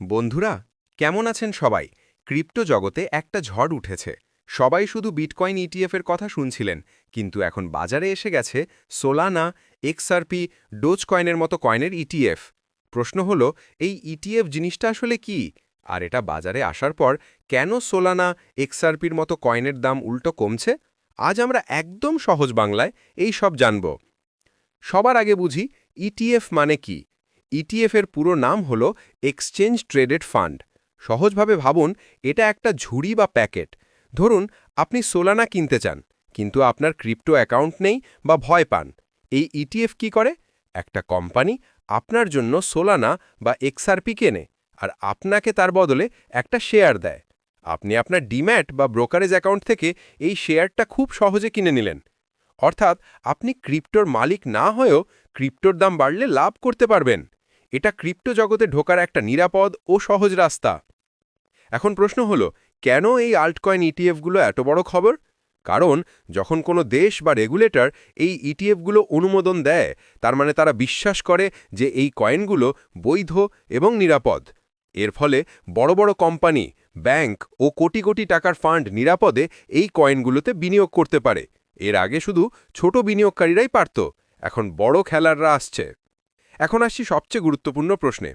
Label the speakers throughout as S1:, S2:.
S1: বন্ধুরা, কেমন আছেন সবাই? ক্রিপ্টো জগতে একটা ঝড় উঠেছে। সবাই শুধু বিটকয়েন ইটিএফ এর কথা শুনছিলেন, কিন্তু এখন বাজারে এসে গেছে সোলানা এক্সআরপি ডোজ কয়েনের মতো কয়েনের ইটিএফ প্রশ্ন হলো, এই ইটিএফ জিনিসটা আসলে কি? আর এটা বাজারে আসার পর কেন সোলানা এক্সআরপির মতো কয়েনের দাম উল্টো কমছে? আজ আমরা একদম সহজ বাংলায় এই সব জানব। সবার আগে বুঝি ইটিএফ মানে কি? ইটিএফ এর পুরো নাম হল এক্সচেঞ্জ ট্রেডেড ফান্ড সহজভাবে ভাবুন, এটা একটা ঝুড়ি বা প্যাকেট। ধরুন, আপনি সোলানা কিনতে চান, কিন্তু আপনার ক্রিপ্টো অ্যাকাউন্ট নেই বা ভয় পান। এই ইটিএফ কি করে? একটা কোম্পানি আপনার জন্য সোলানা বা এক্সআরপি কেনে, আর আপনাকে তার বদলে একটা শেয়ার দেয়। আপনি আপনার ডিম্যাট বা ব্রোকারেজ অ্যাকাউন্ট থেকে এই শেয়ারটা খুব সহজে কিনে নিলেন। অর্থাৎ, আপনি ক্রিপ্টোর মালিক না হয়েও ক্রিপ্টোর দাম বাড়লে লাভ করতে পারবেন। এটা ক্রিপ্টো জগতে ঢোকার একটা নিরাপদ ও সহজ রাস্তা। এখন প্রশ্ন হলো, কেন এই আল্টকয়েন ইটিএফগুলো এত বড় খবর? কারণ যখন কোনো দেশ বা রেগুলেটর এই ইটিএফগুলো অনুমোদন দেয়, তার মানে তারা বিশ্বাস করে যে এই কয়েনগুলো বৈধ এবং নিরাপদ। এর ফলে বড় বড় কোম্পানি ব্যাংক ও কোটি কোটি টাকার ফান্ড নিরাপদে এই কয়েনগুলোতে বিনিয়োগ করতে পারে। এর আগে শুধু ছোট বিনিয়োগকারীরাই পারত, এখন বড় খেলাররা আসছে। এখন আসছি সবচেয়ে গুরুত্বপূর্ণ প্রশ্নে।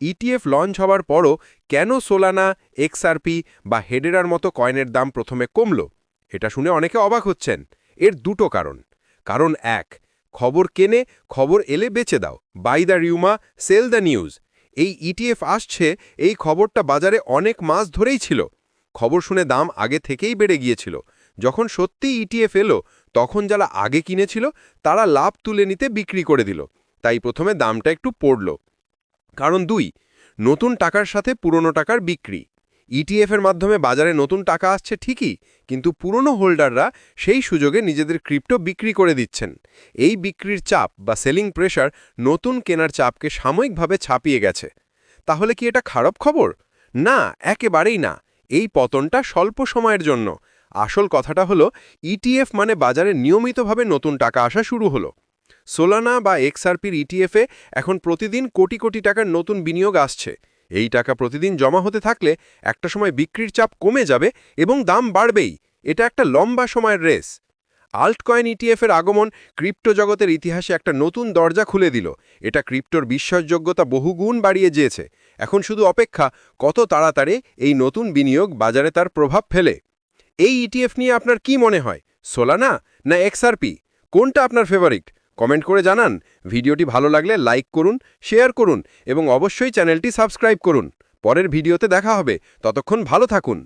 S1: ইটিএফ লঞ্চ হওয়ার পরও কেন সোলানা এক্সআরপি বা হেডেরার মতো কয়েনের দাম প্রথমে কমল? এটা শুনে অনেকে অবাক হচ্ছেন। এর দুটো কারণ। কারণ এক, খবর কেনে, খবর এলে বেচে দাও। Buy the rumour sell the news এই ইটিএফ আসছে, এই খবরটা বাজারে অনেক মাস ধরেই ছিল। খবর শুনে দাম আগে থেকেই বেড়ে গিয়েছিল। যখন সত্যি ইটিএফ এলো, তখন যারা আগে কিনেছিল, তারা লাভ তুলে নিতে বিক্রি করে দিল। তাই প্রথমে দামটা একটু পড়ল। কারণ দুই, নতুন টাকার সাথে পুরনো টাকার বিক্রি। ইটিএফ এর মাধ্যমে বাজারে নতুন টাকা আসছে ঠিকই, কিন্তু পুরনো হোল্ডাররা সেই সুযোগে নিজেদের ক্রিপ্টো বিক্রি করে দিচ্ছেন। এই বিক্রির চাপ বা সেলিং প্রেশার নতুন কেনার চাপকে সাময়িকভাবে ছাপিয়ে গেছে। তাহলে কি এটা খারাপ খবর? না, একেবারেই না। এই পতনটা স্বল্প সময়ের জন্য। আসল কথাটা হলো ইটিএফ মানে বাজারে নিয়মিতভাবে নতুন টাকা আসা শুরু হলো। সোলানা বা এক্সআরপির ইটিএফে এখন প্রতিদিন কোটি কোটি টাকার নতুন বিনিয়োগ আসছে। এই টাকা প্রতিদিন জমা হতে থাকলে একটা সময় বিক্রির চাপ কমে যাবে এবং দাম বাড়বেই। এটা একটা লম্বা সময়ের রেস। আল্টকয়েন ইটিএফের আগমন ক্রিপ্টো জগতের ইতিহাসে একটা নতুন দরজা খুলে দিল। এটা ক্রিপ্টোর বিশ্বাসযোগ্যতা বহুগুণ বাড়িয়ে যেয়েছে এখন শুধু অপেক্ষা, কত তাড়াতাড়ি এই নতুন বিনিয়োগ বাজারে তার প্রভাব ফেলে। এই ইটিএফ নিয়ে আপনার কি মনে হয়? সোলানা না এক্সআরপি কোনটা আপনার ফেভারিট কমেন্ট করে জানান। ভিডিওটি ভালো লাগলে লাইক করুন, শেয়ার করুন এবং অবশ্যই চ্যানেলটি সাবস্ক্রাইব করুন। পরের ভিডিওতে দেখা হবে। ততক্ষণ ভালো থাকুন।